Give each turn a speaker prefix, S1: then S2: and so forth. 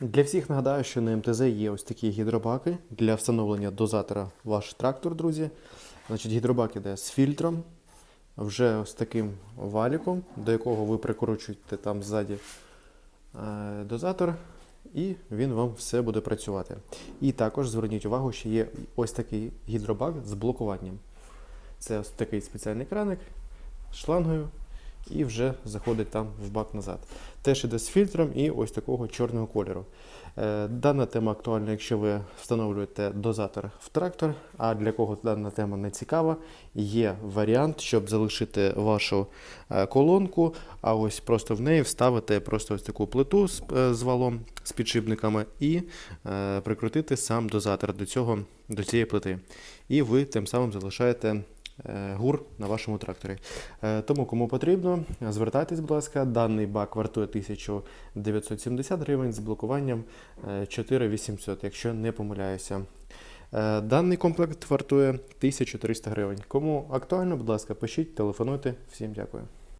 S1: Для всіх нагадаю, що на МТЗ є ось такі гідробаки для встановлення дозатора ваш трактор, друзі. Значить, гідробак іде з фільтром, вже ось таким валіком, до якого ви прикручуєте там ззаді е, дозатор, і він вам все буде працювати. І також зверніть увагу, що є ось такий гідробак з блокуванням. Це ось такий спеціальний краник шлангою, і вже заходить там в бак назад. Теж іде з фільтром і ось такого чорного кольору. Е, Дана тема актуальна, якщо ви встановлюєте дозатор в трактор, а для кого дана тема не цікава, є варіант, щоб залишити вашу е, колонку, а ось просто в неї вставити просто ось таку плиту з, е, валом, з підшипниками і прикрутити сам дозатор до, цього, до цієї плити. І ви тим самим залишаєте гур на вашому тракторі. Е, Тому, кому потрібно, звертайтесь, будь ласка. Даний бак вартує 1970 гривень з блокуванням е, 4800, якщо не помиляюся. Е, Даний комплект вартує 1300 гривень. Кому актуально, будь ласка, пишіть, телефонуйте. Всім дякую.